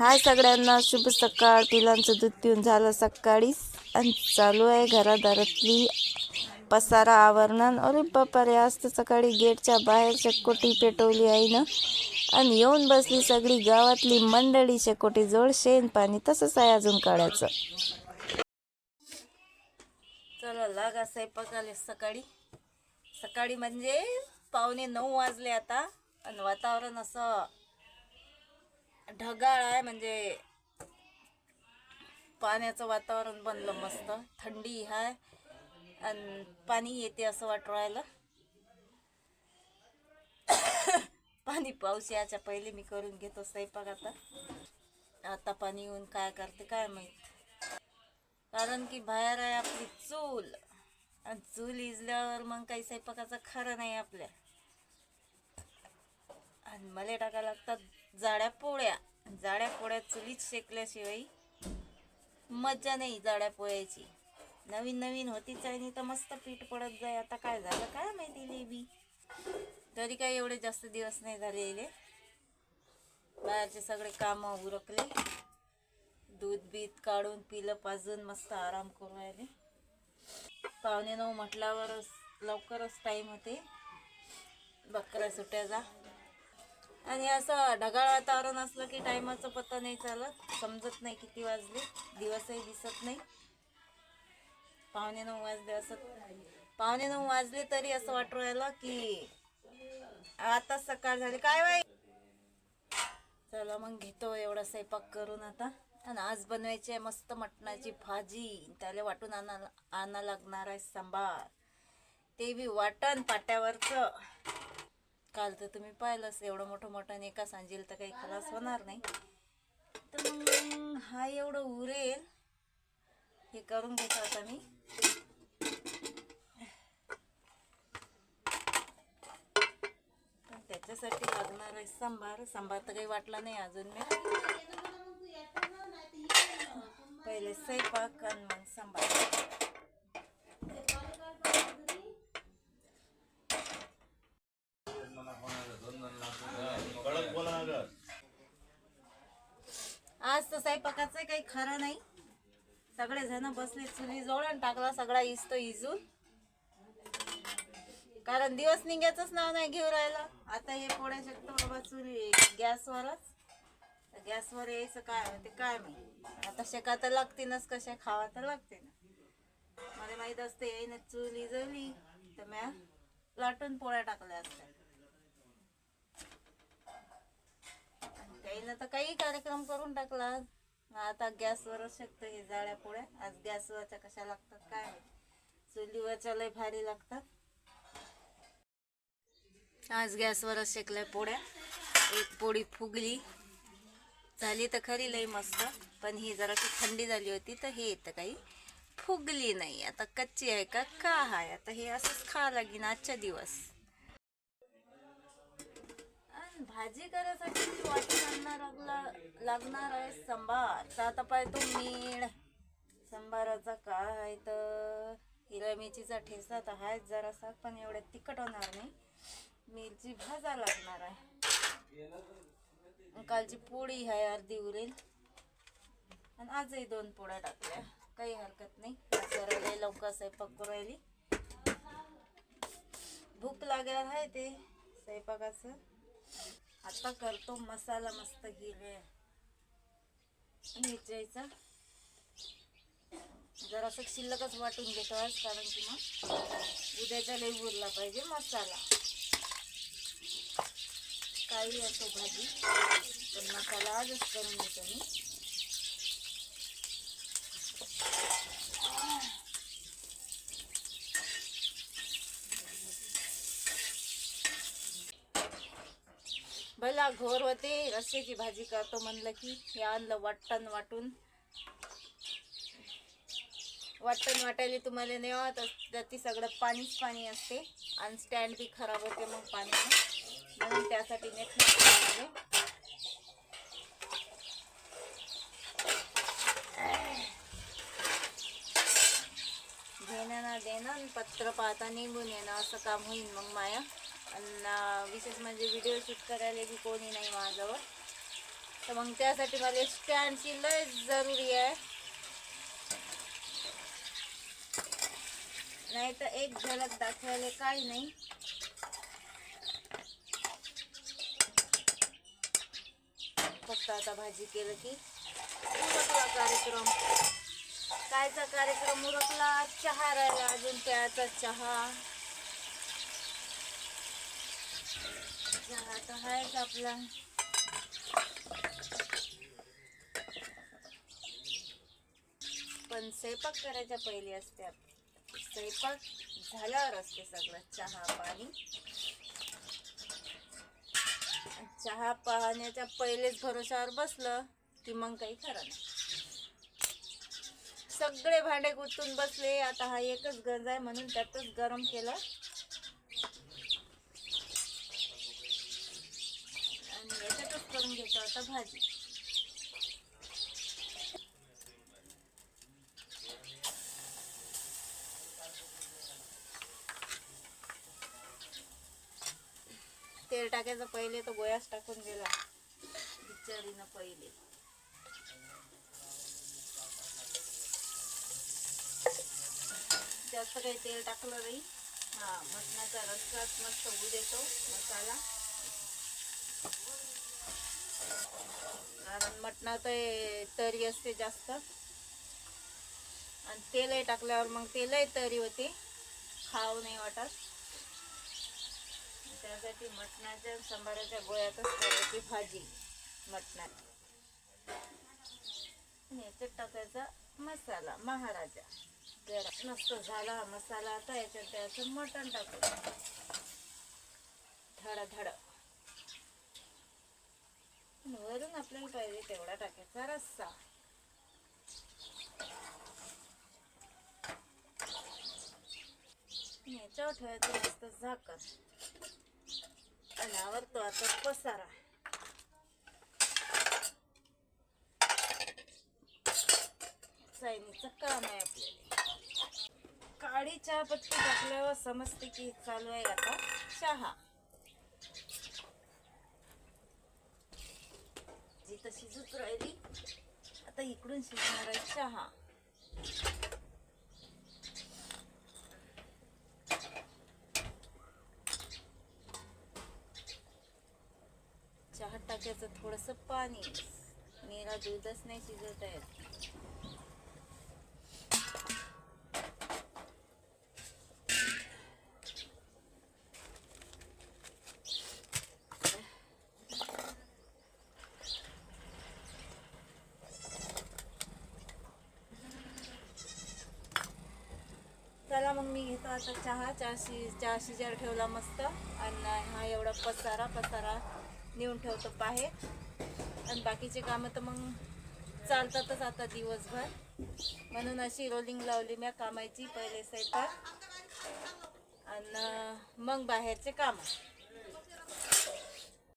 हाय सगळ्यांना शुभ सकाळ. पिलांचं दूध पिऊन झालं सकाळीच. आणि चालू आहे घरादारातली पसारा आवरणं. अरे बापा रे आज तर सकाळी गेटच्या बाहेर शेकोटी पेटवली आहे ना आणि येऊन बसली सगळी गावातली मंडळी शेकोटी जवळ. शेण पाणी तसंच आहे अजून काढायचं. चला लागा स्वयंपाकाले सकाळी. सकाळी म्हणजे पावणे नऊ वाजले आता. आणि वातावरण असं ढगाळ आहे म्हणजे पाण्याचं वातावरण बनलं मस्त. थंडी आहे आणि पाणी येते असं वाटू राहिलं पाणी पाऊस याच्या पहिले मी करून घेतो स्वयंपाक आता. आता पाणी येऊन काय करते काय माहीत. कारण की बाहेर आहे आपली चूल. आणि चूल इजल्यावर मग काही स्वयंपाकाचं खरं नाही आपल्या. आणि मला टाकायला लागतात जाड्या पोळ्या जाड्या पोळ्या चुलीत शेकल्याशिवाय मज्जा नाही जाड्या पोळ्याची नवीन नवीन होतीच आहे नाही तर मस्त पीठ पडत जाय. आता काय झालं? काय माहिती लेबी? तरी काय एवढे जास्त दिवस नाही झालेले. बाहेरचे सगळे कामं उरकले. दूध बीत काढून पिलं पाजून मस्त आराम करून राहिले. पावणे नऊ म्हटल्यावरच लवकरच टाईम होते. बकऱ्या सुट्याचा आणि असं ढगाळ वातावरण असलं की टायमाचा पत्ता नाही चालत. समजत नाही किती वाजले. दिवसही दिसत नाही. पावणे नऊ वाजले असं. पावणे नऊ वाजले तरी असं वाटू राहिलं की आता सकाळ झाली. काय बाई? चला मग घेतो एवढा स्वयंपाक करून आता. आणि आज बनवायची आहे मस्त मटणाची भाजी. त्याला वाटून आणा आणा लागणार आहे सांबार. ते बी वाटण पाट्यावरचं. काल तर तुम्ही पाहिलंच एवढं मोठं मोठं एका सांजेल तर काही खलास होणार नाही. तर मग हा एवढं उरेल. हे करून घेतो आता मी. पण त्याच्यासाठी लागणार आहे सांबार. सांबार तर काही वाटला नाही अजून मी. पहिले स्वयंपाक आणि मग सांबार आज तर स्वयंपाकाचं काही खरं नाही. सगळे जण बसले चुली जवळ आणि टाकला सगळा इजतो इजून. कारण दिवस निघायचंच नाव नाही घेऊ राहिलं. आता हे पोळ्या शकतो बाबा चुली गॅसवरच. गॅसवर यायचं काय होते काय मी आता शेका तर लागतीनच कशा खावा तर लागते ना मला माहीत असते येईन चुली जळली. तर म्या लाटून पोळ्या टाकल्या असत्या. त्याईनं तर काही कार्यक्रम करून टाकला. आता गॅसवरच शकतं हे जाळ्या पोळ्या आज गॅसवरच्या कशा लागतात काय चुलीवरच्या लय भारी लागतात. आज गॅसवरच शेकल्या पोळ्या. एक पोळी फुगली. झाली तर खरी लई मस्त. पण ही जराशी थंडी झाली होती तर हे येतं काही फुगली नाही. आता कच्ची आहे का? का आहे आता हे असंच खा लागीन आजच्या दिवस. भाजी करायसाठी मी आणणार लागला लागणार आहे सांबार. तर आता पाहतो मीठ. सांबाराचा काय आहे तर? हिरव्या मिरचीचा ठेसा तर आहेच जरासा पण एवढ्या तिखट होणार नाही. मिरची भाजा लागणार आहे. आणि कालची पोळी आहे अर्धी उरेल. आणि आजही दोन पोळ्या टाकल्या. काही हरकत नाही. करायला लवकर स्वयंपाक करू राहिली. भूक लागणार आहे ते स्वयंपाकाचं. आता करतो मसाला मस्त हिरव्या मिरच्याचा. जरासं शिल्लकच वाटून घेतो आज कारण की मग उद्याचा लई उरला पाहिजे मसाला. काही असो भाजी पण मसाला आजच करून घेतो मी. भला घोर होते रस्त्याची भाजी करतो म्हणलं की हे आणलं वाटण वाटून. वाटण वाटायला तुम्हाला नाही होत तर ती सगळं पाणीच पाणी असते. आणि स्टँड बी खराब होते मग पाणी. म्हणून त्यासाठी नेट देणं घेणं ना देणं आणि पत्र पाहता निघून येणं असं काम होईल मग माया. आणि विशेष म्हणजे व्हिडिओ शूट करायला बी कोणी नाही माझ्यावर. तर मग त्यासाठी मला स्टँडची लय जरुरी आहे. नाही तर एक झलक दाखवायला काही नाही. फक्त आता भाजी केलं की उरकला कार्यक्रम. कायचा कार्यक्रम? उरकला चहा राहिला अजून प्यायचा चहा. चहा तर आहेच आपला. पण स्वयंपाक करायच्या पहिले असते स्वयंपाक झाल्यावर असते सगळं. चहा पाणी. चहा पाहण्याच्या पहिलेच भरोशावर बसलं की मग काही खरं नाही. सगळे भांडे गुंतून बसले. आता हा एकच गंज आहे म्हणून त्यातच गरम केलं आणि याच्यातच करून घेतो आता भाजी. तेल टाकायचं पहिले तर गोयास टाकून दिला. बिचारीनं पहिले. जास्त काही तेल टाकलं नाही. हा मटणाचा रस्साच मस्त होऊ देतो मसाला. कारण मटणात तरी असते जास्त. आणि तेलही टाकल्यावर मग तेलही तरी होते. खाऊ नाही वाटत. त्यासाठी मटणाच्या सांबाराच्या गोळ्यातच करायची भाजी मटणाची याच्यात टाकायचा मसाला महाराजा. जरा मस्त झाला हा मसाला. आता याच्यात त्याचं मटण टाकू. धड धड. वरून आपल्याला पाहिजे तेवढा टाकायचा रस्सा. याच्यावर ठेवायचं मस्त झाकण. अनावर तो आता पसारा. चायनीचं काम आहे आपल्याला. काळी चहा पत्ती टाकल्यावर समजते की चालू आहे आता चहा. भाजी तशी शिजत राहिली. आता इकडून शिजणार आहे चहा. चहा टाकायचं थोडंसं पाणी. मेरा दूधच नाही शिजत आहे चला मग मी घेतो आता चहा चहाशी चहा शिजार ठेवला मस्त. आणि हा एवढा पसारा पसारा नेऊन ठेवतो बाहेर. आणि बाकीचे कामं तर मग चालतातच आता दिवसभर. म्हणून अशी रोलिंग लावली मी कामाची पहिले स्वयंपाक आणि मग बाहेरचे कामं.